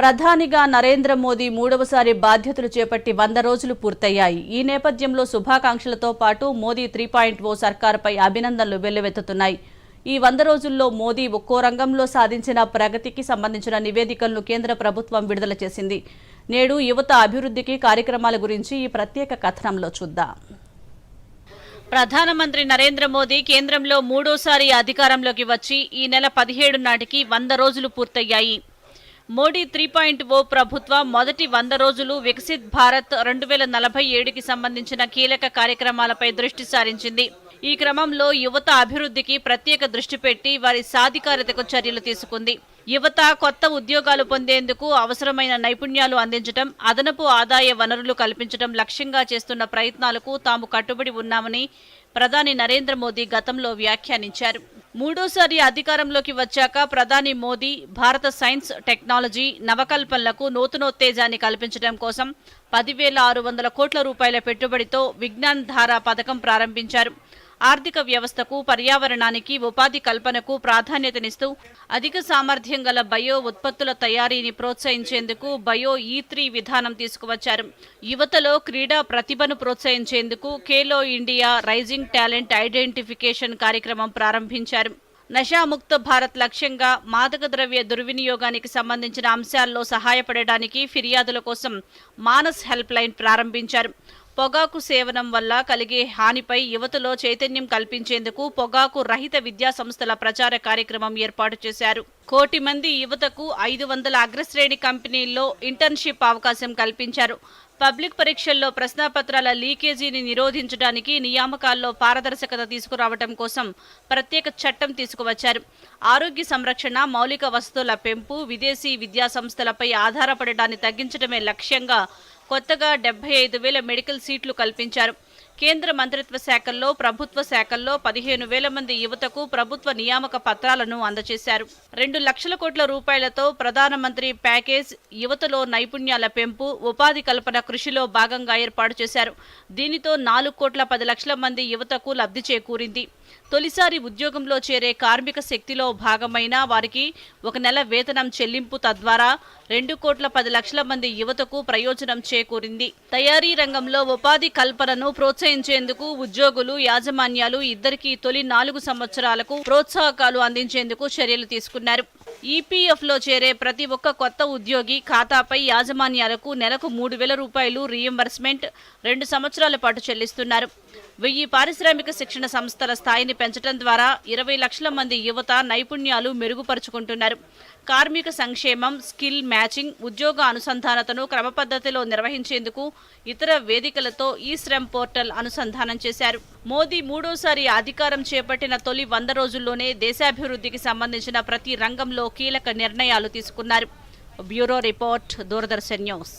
ప్రధానిగా నరేంద్ర మోదీ మూడవసారి బాధ్యతలు చేపట్టి వంద రోజులు పూర్తయ్యాయి. ఈ నేపథ్యంలో శుభాకాంక్షలతో పాటు మోదీ త్రీ పాయింట్ ఓ సర్కారుపై అభినందనలు వెల్లువెత్తుతున్నాయి. ఈ వంద రోజుల్లో మోదీ ఒక్కో రంగంలో సాధించిన ప్రగతికి సంబంధించిన నివేదికలను కేంద్ర ప్రభుత్వం విడుదల చేసింది. నేడు యువత అభివృద్ధికి కార్యక్రమాల గురించి ఈ ప్రత్యేక కథనంలో చూద్దాం. ప్రధానమంత్రి నరేంద్ర మోదీ కేంద్రంలో మూడోసారి అధికారంలోకి వచ్చి ఈ నెల పదిహేడు నాటికి వంద రోజులు పూర్తయ్యాయి. మోడీ త్రీ పాయింట్ ఓ ప్రభుత్వ మొదటి వంద రోజులు వికసిత్ భారత్ రెండు వేల నలభై ఏడుకి సంబంధించిన కీలక కార్యక్రమాలపై దృష్టి సారించింది. ఈ క్రమంలో యువత అభివృద్ధికి ప్రత్యేక దృష్టి పెట్టి వారి సాధికారతకు చర్యలు తీసుకుంది. యువత కొత్త ఉద్యోగాలు పొందేందుకు అవసరమైన నైపుణ్యాలు అందించడం అదనపు ఆదాయ వనరులు కల్పించడం లక్ష్యంగా చేస్తున్న ప్రయత్నాలకు తాము కట్టుబడి ఉన్నామని ప్రధాని నరేంద్ర మోదీ గతంలో వ్యాఖ్యానించారు. మూడోసారి అధికారంలోకి వచ్చాక ప్రధాని మోదీ భారత సైన్స్ టెక్నాలజీ నవకల్పనలకు నూతనోత్తేజాన్ని కల్పించడం కోసం పదివేల ఆరు వందల కోట్ల రూపాయల పెట్టుబడితో విజ్ఞాన్ ధార పథకం ప్రారంభించారు. ఆర్థిక వ్యవస్థకు పర్యావరణానికి ఉపాధి కల్పనకు ప్రాధాన్యతనిస్తూ అధిక సామర్థ్యం గల బయో ఉత్పత్తుల తయారీని ప్రోత్సహించేందుకు బయో ఈ త్రీ విధానం తీసుకువచ్చారు. యువతలో క్రీడా ప్రతిభను ప్రోత్సహించేందుకు Khelo India rising talent identification కార్యక్రమం ప్రారంభించారు. నషాముక్త భారత్ లక్ష్యంగా మాదక ద్రవ్య దుర్వినియోగానికి సంబంధించిన అంశాల్లో సహాయపడడానికి ఫిర్యాదుల కోసం మానస్ హెల్ప్ లైన్ ప్రారంభించారు. పొగాకు సేవనం వల్ల కలిగే హానిపై యువతలో చైతన్యం కల్పించేందుకు పొగాకు రహిత విద్యా సంస్థల ప్రచార కార్యక్రమం ఏర్పాటు చేశారు. కోటి మంది యువతకు ఐదు వందల అగ్రశ్రేణి కంపెనీల్లో ఇంటర్న్షిప్ అవకాశం కల్పించారు. పబ్లిక్ పరీక్షల్లో ప్రశ్నాపత్రాల లీకేజీని నిరోధించడానికి నియామకాల్లో పారదర్శకత తీసుకురావడం కోసం ప్రత్యేక చట్టం తీసుకువచ్చారు. ఆరోగ్య సంరక్షణ మౌలిక వసతుల పెంపు విదేశీ విద్యా సంస్థలపై ఆధారపడడాన్ని తగ్గించడమే లక్ష్యంగా కొత్తగా డెబ్బై ఐదు వేల మెడికల్ సీట్లు కల్పించారు. కేంద్ర మంత్రిత్వ శాఖల్లో ప్రభుత్వ శాఖల్లో పదిహేను వేల మంది యువతకు ప్రభుత్వ నియామక పత్రాలను అందజేశారు. రెండు లక్షల కోట్ల రూపాయలతో ప్రధానమంత్రి ప్యాకేజ్ యువతలో నైపుణ్యాల పెంపు ఉపాధి కల్పన కృషిలో భాగంగా ఏర్పాటు చేశారు. దీనితో నాలుగు కోట్ల పది లక్షల మంది యువతకు లబ్ధి చేకూరింది. తొలిసారి ఉద్యోగంలో చేరే కార్మిక శక్తిలో భాగమైన వారికి ఒక నెల వేతనం చెల్లింపు తద్వారా రెండు కోట్ల పది లక్షల మంది యువతకు ప్రయోజనం చేకూరింది. తయారీ రంగంలో ఉపాధి కల్పనను ప్రోత్సహించేందుకు ఉద్యోగులు యాజమాన్యాలు ఇద్దరికీ తొలి నాలుగు సంవత్సరాలకు ప్రోత్సాహకాలు అందించేందుకు చర్యలు తీసుకున్నారు. ఈపీఎఫ్లో చేరే ప్రతి ఒక్క కొత్త ఉద్యోగి ఖాతాపై యాజమాన్యాలకు నెలకు మూడు వేల రూపాయలు రీఎంబర్స్మెంట్ రెండు సంవత్సరాల పాటు చెల్లిస్తున్నారు. వెయ్యి పారిశ్రామిక శిక్షణ సంస్థల స్థాయిని పెంచడం ద్వారా ఇరవై లక్షల మంది యువత నైపుణ్యాలు మెరుగుపరుచుకుంటున్నారు. కార్మిక సంక్షేమం స్కిల్ మ్యాచింగ్ ఉద్యోగ అనుసంధానతను క్రమపద్ధతిలో నిర్వహించేందుకు ఇతర వేదికలతో ఈ శ్రమ్ పోర్టల్ అనుసంధానం చేశారు. మోదీ మూడోసారి అధికారం చేపట్టిన తొలి వంద రోజుల్లోనే దేశాభివృద్ధికి సంబంధించిన ప్రతి రంగంలో కీలక నిర్ణయాలు తీసుకున్నారు. Bureau report Doordarshan news.